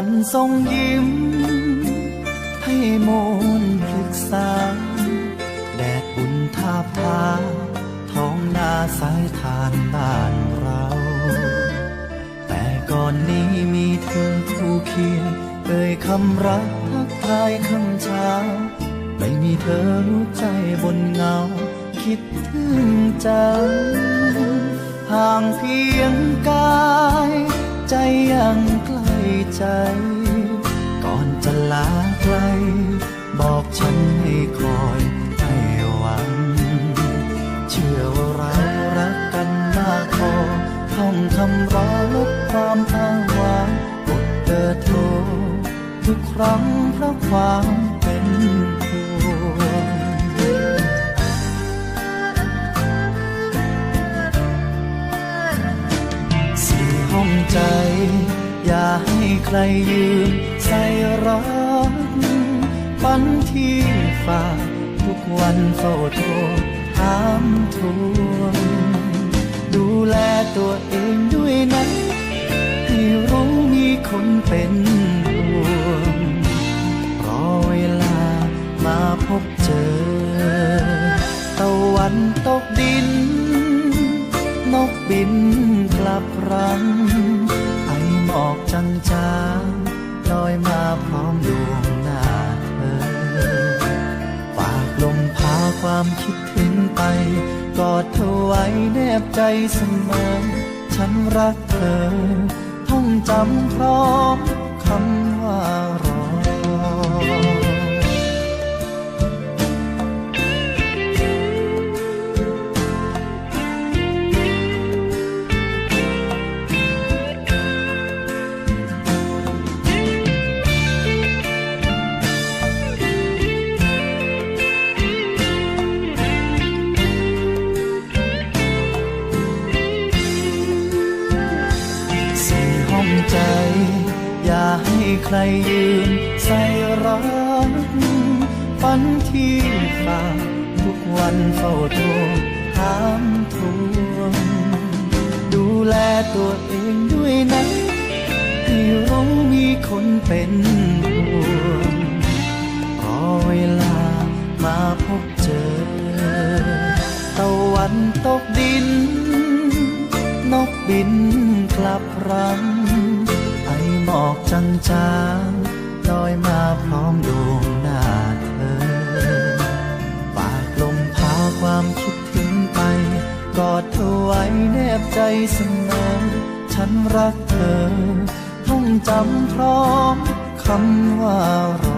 วันทรงยิ้ม ให้โมนพลึกษา แดดอุ่นทาบทาท้องนาสายทานบ้านเรา แต่ก่อนนี้มีเธอคู่เคียงเอ่ยคำรักทักทายคำเช้า ไม่มีเธอรู้ใจบนเงา คิดถึงจังห่างเพียงกาย ใจยัง ใจ ก่อนจะลาไกล บอกฉันให้คอยให้หวัง เชื่อว่าเรารักกันมากพอท่องคำร้อลบความอ้างว้างกดเบอร์โทรทุกครั้งเพราะความเป็นห่วงสี่ห้องใจ อย่าให้ใครยืมใส่รักฝันที่ฝากทุกวันโฟโทรถามทวงดูแลตัวเองด้วยนะให้รู้มีคนเป็นห่วงรอเวลามาพบเจอ ตะวันตกดิน นกบินกลับรัง หมอกจางจางๆลอยมาพร้อมดวงหน้าเธอ ฝากลมพาความคิดถึงไป กอดเธอไว้แนบใจเสมอ ฉันรักเธอ ท่องจำพร้อมคำว่ารอ ใจ อย่าให้ใครยืนใส่รักฝันที่ฝากทุกวันเฝ้าโทรถามทวงดูแลตัวเองด้วยนะให้รู้มีคนเป็นห่วงรอเวลามาพบเจอ ตะวันตกดิน นกบิน ลับรังไอหมอกจางๆลอยมาพร้อมดวงหน้าเธอฝากลมพาความคิดถึงไป กอดเธอไว้แนบใจเสมอฉันรักเธอท่องจำพร้อมคำว่ารอ